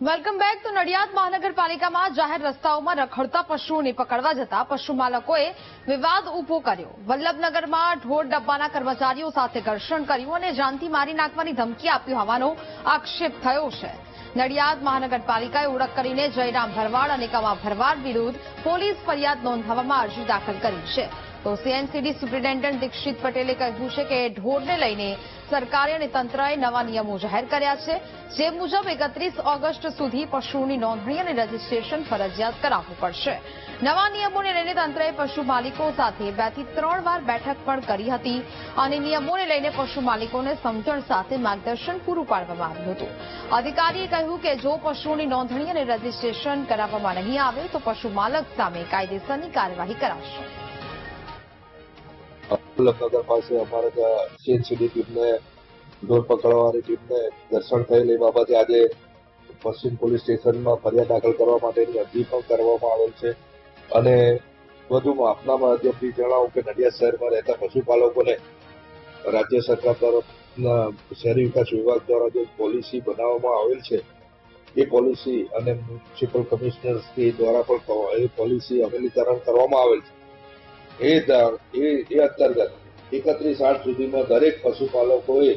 Welcome back તો નડિયાદ મહાનગરપાલિકામાં જાહેર રસ્તાઓમાં રખડતા પશુઓને પકડવા જતા પશુમાલકોએ વિવાદ ઊભો કર્યો. વલ્લભનગરમાં ઢોર ડબ્બાના કર્મચારીઓ સાથે ઘર્ષણ કર્યું અને જાનથી મારી નાખવાની ધમકી આપી હોવાનો આક્ષેપ થયો છે. નડિયાદ મહાનગરપાલિકાએ ઓળખ કરીને જયરામ ભરવાડ અને કમા ભરવાડ વિરુદ્ધ પોલીસ ફરિયાદ નોંધાવવામાં અરજી દાખલ કરી છે. તો સીએનસીડી સુપ્રિન્ટેન્ડન્ટ દીક્ષિત પટેલે કહ્યું છે કે ઢોરને લઈને સરકારે અને તંત્રએ નવા નિયમો જાહેર કર્યા છે, જે મુજબ એકત્રીસ ઓગસ્ટ સુધી પશુઓની નોંધણી અને રજીસ્ટ્રેશન ફરજિયાત કરાવવું પડશે. નવા નિયમોને લઈને તંત્રએ પશુ માલિકો સાથે બેથી ત્રણ વાર બેઠક પણ કરી હતી અને નિયમોને લઈને પશુ માલિકોને સમજણ સાથે માર્ગદર્શન પૂરું પાડવામાં આવ્યું હતું. અધિકારીએ કહ્યું કે જો પશુઓની નોંધણી અને રજીસ્ટ્રેશન કરાવવામાં નહીં આવે તો પશુ માલક સામે કાયદેસરની કાર્યવાહી કરાશે. વલ્લભનગર પાસે અમારે સીએનસીડી ટીમને ઢોર પકડવાની ટીમને દર્શન થયેલ, એ બાબતે આજે પશ્ચિમ પોલીસ સ્ટેશનમાં ફરિયાદ દાખલ કરવા માટેની અરજી પણ કરવામાં આવેલ છે. અને વધુમાં આપના માધ્યમથી જણાવું કે નડિયાદ શહેરમાં રહેતા પશુપાલકોને રાજ્ય સરકાર તરફના શહેરી વિકાસ વિભાગ દ્વારા જે પોલિસી બનાવવામાં આવેલ છે, એ પોલિસી અને મ્યુનિસિપલ કમિશનર દ્વારા પણ એ પોલિસી અમલીકરણ કરવામાં આવેલ છે. એ એ અંતર્ગત એકત્રીસ આઠ સુધીમાં દરેક પશુપાલકોએ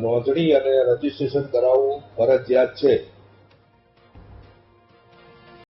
નોંધણી અને રજીસ્ટ્રેશન કરાવવું ફરજિયાત છે.